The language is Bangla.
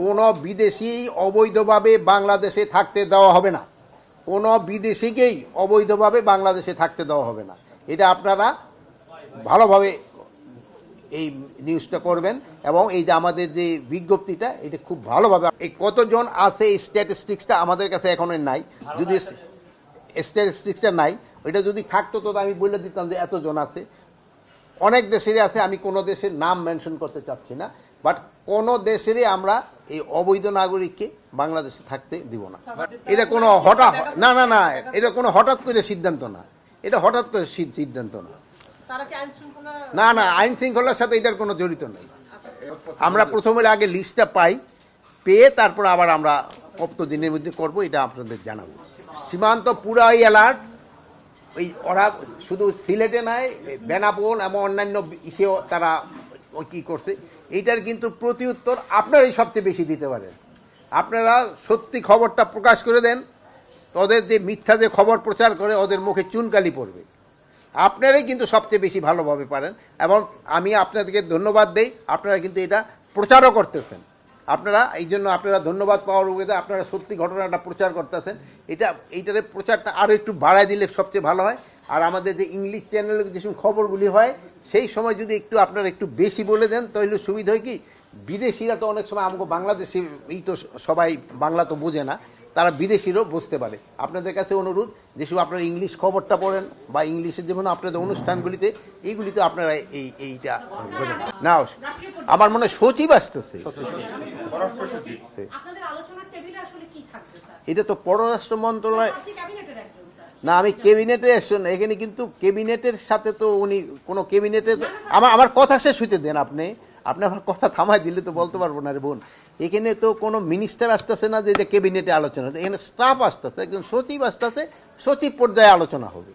কোনো বিদেশি অবৈধভাবে বাংলাদেশে থাকতে দেওয়া হবে না। কোনো বিদেশিকেই অবৈধভাবে বাংলাদেশে থাকতে দেওয়া হবে না। এটা আপনারা ভালোভাবে এই নিউজটা করবেন এবং এই যে আমাদের যে বিজ্ঞপ্তিটা এটা খুব ভালোভাবে এই কতজন আছে এই স্ট্যাটিস্টিক্সটা আমাদের কাছে এখনও নাই। যদি স্ট্যাটিস্টিক্সটা নাই ওইটা যদি থাকতো তো আমি বলে দিতাম যে এতজন আছে। অনেক দেশেরই আছে আমি কোনো দেশের নাম মেনশন করতে চাচ্ছি না। বাট কোনো দেশেরই আমরা এই অবৈধ নাগরিককে বাংলাদেশে থাকতে দিব না। এটা কোনো হঠাৎ না না না এটা কোনো হঠাৎ করে সিদ্ধান্ত না। এটা হঠাৎ করে সিদ্ধান্ত না। না না আইন শৃঙ্খলার সাথে এটার কোনো জড়িত নেই। আমরা প্রথমে আগে লিস্টটা পাই পেয়ে তারপর আবার আমরা কত দিনের মধ্যে করব এটা আপনাদের জানাব। সীমান্ত পুরাই অ্যালার্ট ওই ওরা শুধু সিলেটে নয় বেনাপোল এবং অন্যান্য ইসেও তারা কী করছে এইটার কিন্তু প্রতি উত্তর আপনারাই সবচেয়ে বেশি দিতে পারেন। আপনারা সত্যি খবরটা প্রকাশ করে দেন, ওদের যে মিথ্যা যে খবর প্রচার করে, ওদের মুখে চুনকালি পড়বে। আপনারাই কিন্তু সবচেয়ে বেশি ভালোভাবে পারেন এবং আমি আপনাদেরকে ধন্যবাদ দেই, আপনারা কিন্তু এটা প্রচারও করতেছেন। আপনারা, এই জন্য আপনারা ধন্যবাদ পাওয়ার উপরে আপনারা সত্যি ঘটনাটা প্রচার করতেছেন। এটা, এইটারে প্রচারটা আরও একটু বাড়ায় দিলে সবচেয়ে ভালো হয়। আর আমাদের যে ইংলিশ চ্যানেলে যেসব খবরগুলি হয়, সেই সময় যদি একটু আপনারা একটু বেশি বলে দেন, তাহলে সুবিধা হয় কি? বিদেশিরা তো অনেক সময় আমাকে বাংলাদেশি, এই তো সবাই বাংলা তো বোঝে না। তারা বিদেশিরও বুঝতে পারে। আপনাদের কাছে অনুরোধ যেসব আপনারা ইংলিশ খবরটা পড়েন বা ইংলিশের যেমন আপনাদের অনুষ্ঠানগুলিতে এইগুলিতে আপনারা এই এইটা বোঝেন। না আমার মনে হয় সচিব আসতেছে। এটা তো পররাষ্ট্র মন্ত্রণালয় না আমি ক্যাবিনেটে এসছেন না এখানে কিন্তু ক্যাবিনেটের সাথে তো উনি কোনো ক্যাবিনেটে আমার আমার কথা শেষ হইতে দেন আপনি। আপনি আমার কথা থামাই দিলে তো বলতে পারব না রে বোন এখানে তো কোনো মিনিস্টার আসতেছে না যে ক্যাবিনেটে আলোচনা হচ্ছে। এখানে স্টাফ আসতেছে, একজন সচিব আসতেছে, সচিব পর্যায়ে আলোচনা হবে